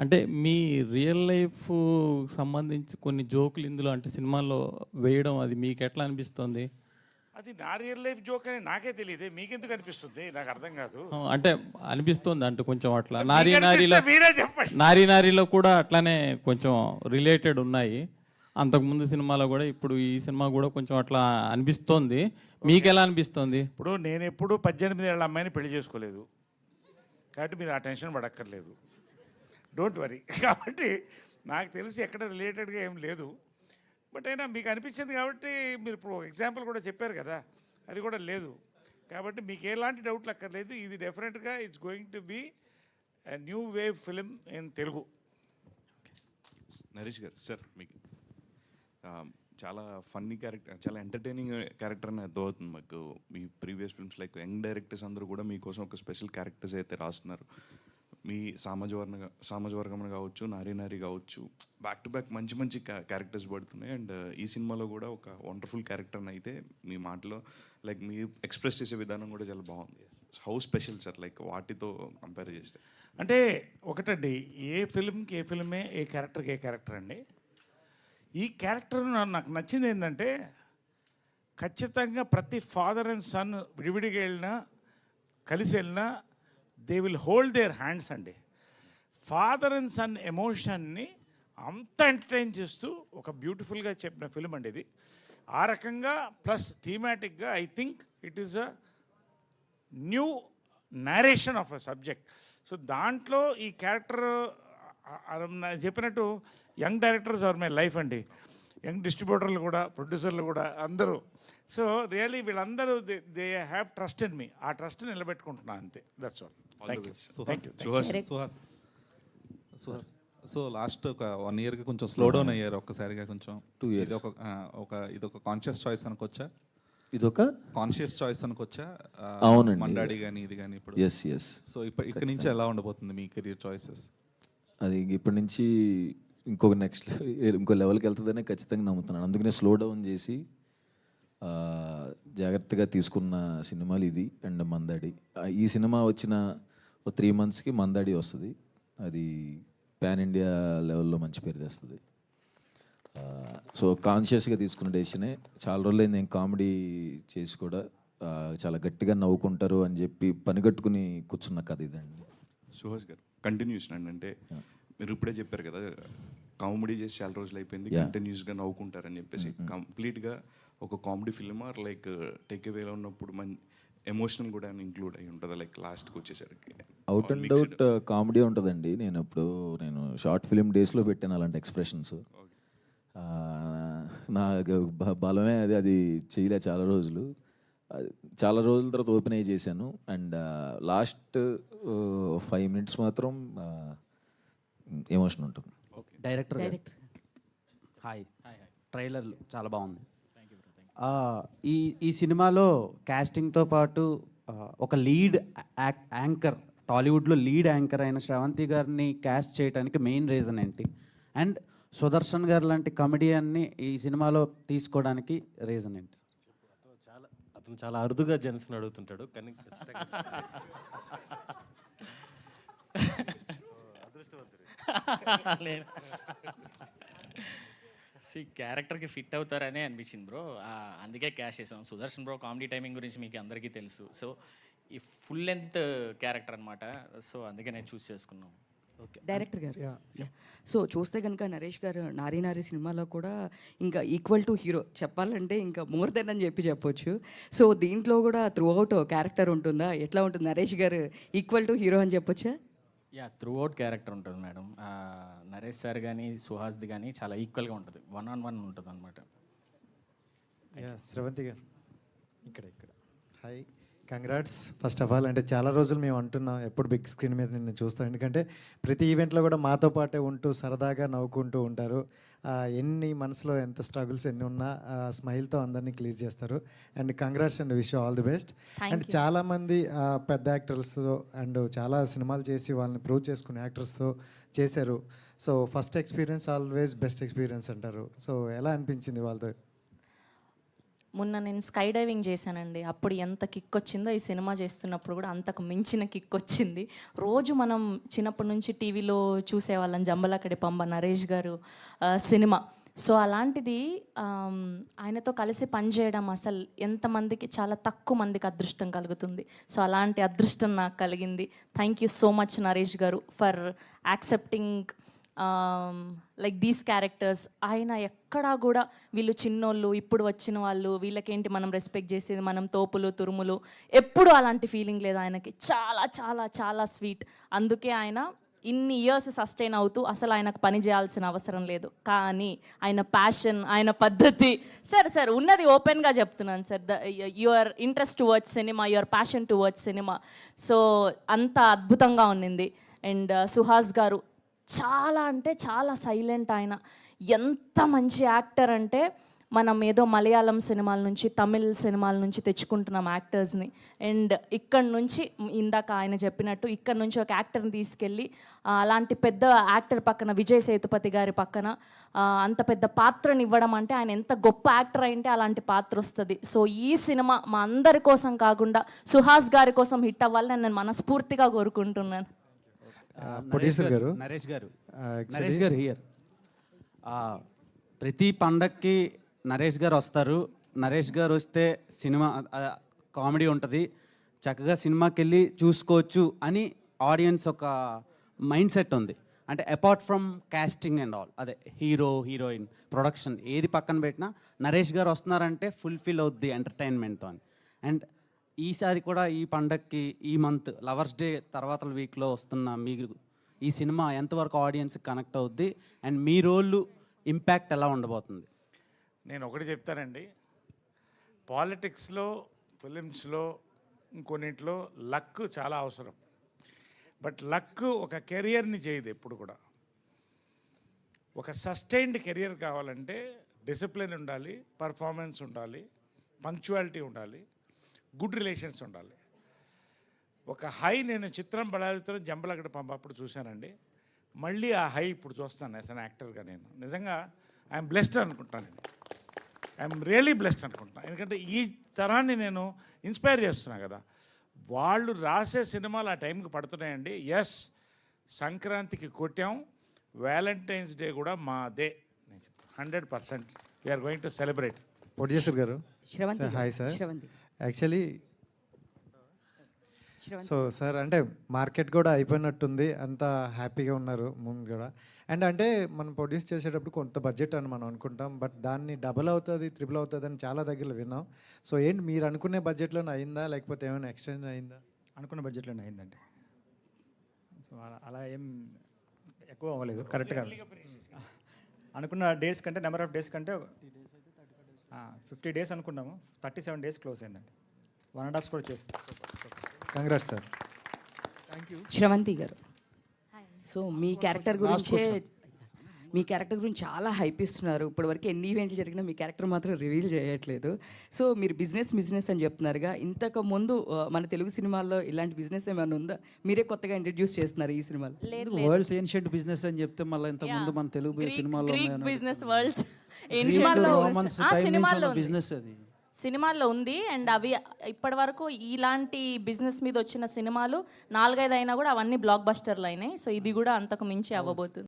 అంటే మీ real life సంబంధించి కొన్ని జోకులు ఇందులో అంటే సినిమాల్లో వేయడం అది మీకు ఎట్లా అనిపిస్తుంది? అది నా రియల్ లైఫ్ జోక్ అని నాకే తెలియదు. మీకెందుకు అనిపిస్తుంది? నాకు అర్థం కాదు. అంటే అనిపిస్తుంది అంటే కొంచెం అట్లా. నారీ నారీలో అనిపిస్తే మీరే చెప్పండి. నారీ నారీలో కూడా అట్లానే కొంచెం రిలేటెడ్ ఉన్నాయి. అంతకుముందు సినిమాలో కూడా ఇప్పుడు ఈ సినిమా కూడా కొంచెం అట్లా అనిపిస్తోంది. మీకు ఎలా అనిపిస్తుంది? ఇప్పుడు నేను ఎప్పుడు పద్దెనిమిది ఏళ్ళ అమ్మాయిని పెళ్ళి చేసుకోలేదు. కాబట్టి మీరు ఆ టెన్షన్ పడక్కర్లేదు. Don't worry. కాబట్టి నాకు తెలిసి ఎక్కడ రిలేటెడ్గా ఏం లేదు. బట్ అయినా మీకు అనిపించింది కాబట్టి మీరు ఇప్పుడు ఎగ్జాంపుల్ కూడా చెప్పారు కదా అది కూడా లేదు. కాబట్టి మీకు ఎలాంటి డౌట్లు అక్కర్లేదు. ఇది డెఫినెట్గా it's going to be new wave film in Telugu. Naresh గారు సార్ మీకు చాలా ఫన్నీ క్యారెక్టర్ చాలా ఎంటర్టైనింగ్ క్యారెక్టర్ అని అర్థమవుతుంది మాకు మీ previous films like young directors అందరూ కూడా మీకోసం ఒక స్పెషల్ క్యారెక్టర్స్ అయితే రాస్తున్నారు. మీ సామాజ వర్గ సామాజ వర్గం కావచ్చు నారీ నారీ కావచ్చు బ్యాక్ టు బ్యాక్ మంచి మంచి క్యారెక్టర్స్ పడుతున్నాయి. అండ్ ఈ సినిమాలో కూడా ఒక వండర్ఫుల్ క్యారెక్టర్ని అయితే మీ మాటలో లైక్ మీ ఎక్స్ప్రెస్ చేసే విధానం కూడా చాలా బాగుంది. హౌ స్పెషల్ సార్ లైక్ వాటితో కంపేర్ చేస్తే. అంటే ఒకటండి ఏ ఫిల్మ్కి ఏ ఫిల్మే ఏ క్యారెక్టర్కి ఏ క్యారెక్టర్ అండి? ఈ క్యారెక్టర్ నాకు నచ్చింది ఏంటంటే ఖచ్చితంగా ప్రతి ఫాదర్ అండ్ సన్ విడివిడిగా వెళ్ళినా కలిసి వెళ్ళినా they will hold their hands అండి. ఫాదర్ అండ్ సన్ ఎమోషన్ని అంత ఎంటర్టైన్ చేస్తూ ఒక బ్యూటిఫుల్గా చెప్పిన ఫిల్మ్ అండి ఇది. ఆ రకంగా plus థీమాటిక్గా I think it is a new narration of a subject so దాంట్లో ఈ క్యారెక్టర్ చెప్పినట్టు young directors are my life అండి. యంగ్ డిస్ట్రిబ్యూటర్లు కూడా ప్రొడ్యూసర్లు కూడా అందరూ సో రియలీ వీళ్ళందరూ దే హ్యావ్ ట్రస్ట్ ఇన్ మీ ఆ ట్రస్ట్ నిలబెట్టుకుంటున్నా అంతే. That's all Suhas so last ఒక వన్ ఇయర్కి కొంచెం స్లో డౌన్ అయ్యారు ఒక్కసారిగా కొంచెం. Two years. ఇది ఒక ఒక ఇది ఒక కాన్షియస్ చాయిస్ అనుకోవచ్చా ఇదొక కాన్షియస్ చాయిస్ అనుకోవచ్చా అవునండి. మండాడి కానీ ఇది కానీ ఇప్పుడు? ఎస్ ఎస్ సో ఇప్పుడు ఇక్కడ నుంచి ఎలా ఉండబోతుంది మీ కెరియర్ చాయిసెస్ అది ఇప్పటి నుంచి ఇంకొక నెక్స్ట్ ఇంకో లెవెల్కి వెళ్తుందనే ఖచ్చితంగా నమ్ముతున్నాను. అందుకనే స్లో డౌన్ చేసి జాగ్రత్తగా తీసుకున్న సినిమాలు ఇది అండ్ మందాడి. ఈ సినిమా వచ్చిన త్రీ మంత్స్కి మందాడి వస్తుంది. అది పాన్ ఇండియా లెవెల్లో మంచి పేరు తెస్తుంది. సో కాన్షియస్గా తీసుకున్న డెసిషనే. చాలా రోజులైంది నేను కామెడీ చేసి కూడా చాలా గట్టిగా నవ్వుకుంటారు అని చెప్పి పనిగట్టుకుని కూర్చున్న కథ ఇదండి. సుహాస్ గారు కంటిన్యూస్ అండి అంటే మీరు ఇప్పుడే చెప్పారు కదా కామెడీ చేసి చాలా రోజులు అయిపోయింది. కంటిన్యూస్గా నవ్వుకుంటారని చెప్పేసి కంప్లీట్గా ఒక comedy film? Or like take అవేలో ఉన్నప్పుడు మన ఎమోషన్ కూడా ఇంక్లూడ్ అయి ఉంటుంది? లైక్ లాస్ట్కి వచ్చేసరికి? అవుట్ అండ్ అవుట్ కామెడీ ఉంటుందండి. నేను ఇప్పుడు నేను షార్ట్ ఫిలిం డేస్లో పెట్టాను అలాంటి ఎక్స్ప్రెషన్స్ నా గ- బ- బలమే అది అది చేయలే చాలా రోజులు. అది చాలా రోజుల తర్వాత ఓపెన్ అయ్యి చేశాను. అండ్ లాస్ట్ ఫైవ్ మినిట్స్ మాత్రం ఎమోషన్ ఉంటుంది. డైరెక్టర్ డైరెక్టర్ హాయ్ ట్రైలర్లు చాలా బాగుంది. ఈ ఈ సినిమాలో క్యాస్టింగ్తో పాటు ఒక లీడ్ యాంకర్ టాలీవుడ్లో లీడ్ యాంకర్ అయిన శ్రవంతి గారిని క్యాస్ట్ చేయడానికి మెయిన్ రీజన్ ఏంటి? అండ్ సుదర్శన్ గారు లాంటి కమెడియన్ని ఈ సినిమాలో తీసుకోవడానికి రీజన్ ఏంటి? చాలా అతను చాలా అరుదుగా జెంట్స్ని అడుగుతుంటాడు కానీ ఖచ్చితంగా సి క్యారెక్టర్కి ఫిట్ అవుతారనే అనిపించింది బ్రో. అందుకే క్యాష్ చేసాం. సుదర్శన్ బ్రో కామెడీ టైమింగ్ గురించి మీకు అందరికీ తెలుసు. సో ఈ ఫుల్ లెంత్ క్యారెక్టర్ అనమాట సో అందుకే నేను చూస్ చేసుకున్నాం. డైరెక్టర్ గారు. సో చూస్తే కనుక నరేష్ గారు నారీ నారీ సినిమాలో కూడా ఇంకా ఈక్వల్ టు హీరో చెప్పాలంటే ఇంకా మోర్ దెన్ అని చెప్పి చెప్పొచ్చు. సో దీంట్లో కూడా త్రూ అవుట్ క్యారెక్టర్ ఉంటుందా? ఎట్లా ఉంటుంది? నరేష్ గారు ఈక్వల్ టు హీరో అని చెప్పొచ్చా? యా త్రూ అవుట్ క్యారెక్టర్ ఉంటుంది మేడం. నరేష్ సార్ కానీ సుహాస్ది కానీ చాలా ఈక్వల్గా ఉంటుంది. వన్ ఆన్ వన్ ఉంటుంది అనమాట యా శ్రవంతి గారు. ఇక్కడ ఇక్కడ. Hi congrats first of all అంటే చాలా రోజులు మేము అంటున్నాం ఎప్పుడు బిగ్ స్క్రీన్ మీద నిన్ను చూస్తాం ఎందుకంటే ప్రతి ఈవెంట్లో కూడా మాతో పాటే ఉంటూ సరదాగా నవ్వుకుంటూ ఉంటారు. ఎన్ని మనసులో ఎంత స్ట్రగుల్స్ ఎన్ని ఉన్నా స్మైల్తో అందరినీ క్లియర్ చేస్తారు. And congrats and wish all the best and చాలామంది పెద్ద యాక్టర్స్తో అండ్ చాలా సినిమాలు చేసి వాళ్ళని ప్రూవ్ చేసుకునే యాక్టర్స్తో చేశారు. So first experience always best experience అంటారు. సో ఎలా అనిపించింది వాళ్ళతో? మొన్న నేను స్కై డైవింగ్ చేశానండి. అప్పుడు ఎంత కిక్ వచ్చిందో ఈ సినిమా చేస్తున్నప్పుడు కూడా అంతకు మించిన కిక్ వచ్చింది రోజు మనం చిన్నప్పటి నుంచి టీవీలో చూసేవాళ్ళం జంబలకడి పంబ నరేష్ గారు సినిమా. సో అలాంటిది ఆయనతో కలిసి పనిచేయడం అసలు ఎంతమందికి చాలా తక్కువ మందికి అదృష్టం కలుగుతుంది. సో అలాంటి అదృష్టం నాకు కలిగింది. Thank you so much Naresh గారు for accepting like these characters ఆయన ఎక్కడా కూడా వీళ్ళు చిన్నోళ్ళు ఇప్పుడు వచ్చిన వాళ్ళు వీళ్ళకేంటి మనం రెస్పెక్ట్ చేసేది? మనం తోపులు తురుములు ఎప్పుడు అలాంటి ఫీలింగ్ లేదు ఆయనకి. చాలా చాలా చాలా స్వీట్ అందుకే ఆయన ఇన్ని ఇయర్స్ సస్టైన్ అవుతూ అసలు ఆయనకు పని చేయాల్సిన అవసరం లేదు. కానీ ఆయన ప్యాషన్ ఆయన పద్ధతి సార్ సార్ ఉన్నది ఓపెన్గా చెప్తున్నాను sir. The your interest towards cinema your passion towards cinema so అంత అద్భుతంగా ఉన్నింది అండ్ uh, సుహాస్ గారు చాలా అంటే చాలా సైలెంట్ ఆయన. ఎంత మంచి యాక్టర్ అంటే మనం ఏదో మలయాళం సినిమాల నుంచి తమిళ్ సినిమాల నుంచి తెచ్చుకుంటున్నాం యాక్టర్స్ని. అండ్ ఇక్కడ నుంచి ఇందాక ఆయన చెప్పినట్టు ఇక్కడ నుంచి ఒక యాక్టర్ని తీసుకెళ్ళి అలాంటి పెద్ద యాక్టర్ పక్కన విజయ్ సేతుపతి గారి పక్కన అంత పెద్ద పాత్రని ఇవ్వడం అంటే ఆయన ఎంత గొప్ప యాక్టర్ అయింటే అలాంటి పాత్ర వస్తుంది. సో ఈ సినిమా మా అందరి కోసం కాకుండా సుహాస్ గారి కోసం హిట్ అవ్వాలని నేను మనస్ఫూర్తిగా కోరుకుంటున్నాను. ప్రొడ్యూసర్ గారు నరేష్ గారు. నరేష్ గారు హియర్ ప్రతి పండక్కి నరేష్ గారు వస్తారు. నరేష్ గారు వస్తే సినిమా కామెడీ ఉంటుంది. చక్కగా సినిమాకి వెళ్ళి చూసుకోవచ్చు అని ఆడియన్స్ ఒక మైండ్ సెట్ ఉంది. అంటే apart from casting and all అదే హీరో హీరోయిన్ ప్రొడక్షన్ ఏది పక్కన పెట్టినా నరేష్ గారు వస్తున్నారంటే ఫుల్ఫిల్ అవుద్ది ఎంటర్టైన్మెంట్తో అని అండ్ ఈసారి కూడా ఈ పండక్కి ఈ మంత్ లవర్స్ డే తర్వాత వీక్లో వస్తున్న మీరు ఈ సినిమా ఎంతవరకు ఆడియన్స్ కనెక్ట్ అవుద్ది? అండ్ మీ రోల్ ఇంపాక్ట్ ఎలా ఉండబోతుంది? నేను ఒకటి చెప్తానండి. పాలిటిక్స్లో ఫిలిమ్స్లో ఇంకొన్నింటిలో లక్ చాలా అవసరం. బట్ లక్ ఒక కెరియర్ని చేయదు ఎప్పుడు కూడా. ఒక సస్టైన్డ్ కెరియర్ కావాలంటే డిసిప్లిన్ ఉండాలి పర్ఫార్మెన్స్ ఉండాలి పంక్చువాలిటీ ఉండాలి. గుడ్ రిలేషన్స్ ఉండాలి. ఒక హై నేను చిత్రం బడాలితో జంబలగడ పంప అప్పుడు చూశానండి. మళ్ళీ ఆ హై ఇప్పుడు చూస్తాను యాజ్ అన్ యాక్టర్గా నేను. నిజంగా ఐఎమ్ బ్లెస్డ్ అనుకుంటాను నేను. ఐఎమ్ రియలీ బ్లెస్డ్ అనుకుంటున్నాను ఎందుకంటే ఈ తరాన్ని నేను ఇన్స్పైర్ చేస్తున్నా కదా. వాళ్ళు రాసే సినిమాలు ఆ టైంకి పడుతున్నాయండి. ఎస్ సంక్రాంతికి కొట్టాం. వ్యాలంటైన్స్ డే కూడా మా they hundred percent. We are going to celebrate producer గారు. Sravanthi hi sir Sravanthi actually so sir అంటే మార్కెట్ కూడా అయిపోయినట్టుంది. అంత హ్యాపీగా ఉన్నారు ముందు కూడా. అండ్ అంటే మనం ప్రొడ్యూస్ చేసేటప్పుడు కొంత బడ్జెట్ అని మనం అనుకుంటాం. బట్ దాన్ని డబుల్ అవుతుంది త్రిబుల్ అవుతుంది అని చాలా దగ్గర విన్నాం. సో ఏంటి మీరు అనుకునే బడ్జెట్లోనే అయిందా? లేకపోతే ఏమైనా ఎక్స్టెండ్ అయిందా? అనుకున్న బడ్జెట్లోనే అయిందండి. సో అలా అలా ఏం ఎక్కువ అవ్వలేదు. కరెక్ట్గా అనుకున్న డేస్ కంటే నెంబర్ ఆఫ్ డేస్ కంటే ఫిఫ్టీ డేస్ అనుకున్నాము. థర్టీ సెవెన్ డేస్ క్లోజ్ అయిందండి వన్ అండ్ హాఫ్ కూడా చేసి. కంగ్రాట్స్ సార్ శ్రవంతి గారు. సో మీ క్యారెక్టర్ గురించే మీ క్యారెక్టర్ గురించి చాలా హైప్ ఇస్తున్నారు. ఇప్పటివరకు ఎన్ని ఈవెంట్లు జరిగినా మీ క్యారెక్టర్ మాత్రం రివీల్ చేయట్లేదు. సో మీరు బిజినెస్ బిజినెస్ అని చెప్తున్నారుగా. ఇంతకు ముందు మన తెలుగు సినిమాల్లో ఇలాంటి బిజినెస్ ఏమైనా ఉందా? మీరే కొత్తగా ఇంట్రడ్యూస్ చేస్తున్నారు ఈ సినిమాలో. లేదు వరల్డ్స్ ఏన్షియంట్ బిజినెస్ అని చెప్తే మళ్ళీ ఇంత ముందు మన తెలుగు సినిమాలో గ్రీక్ బిజినెస్ వరల్డ్ సినిమాల్లో ఉంది. బిజినెస్ అది. సినిమాల్లో ఉంది. అండ్ అవి ఇప్పటి వరకు ఇలాంటి బిజినెస్ మీద వచ్చిన సినిమాలు నాలుగైదు అయినా కూడా అవన్నీ బ్లాక్ బస్టర్లు అయినాయి. సో ఇది కూడా అంతకు మించి అవ్వబోతుంది.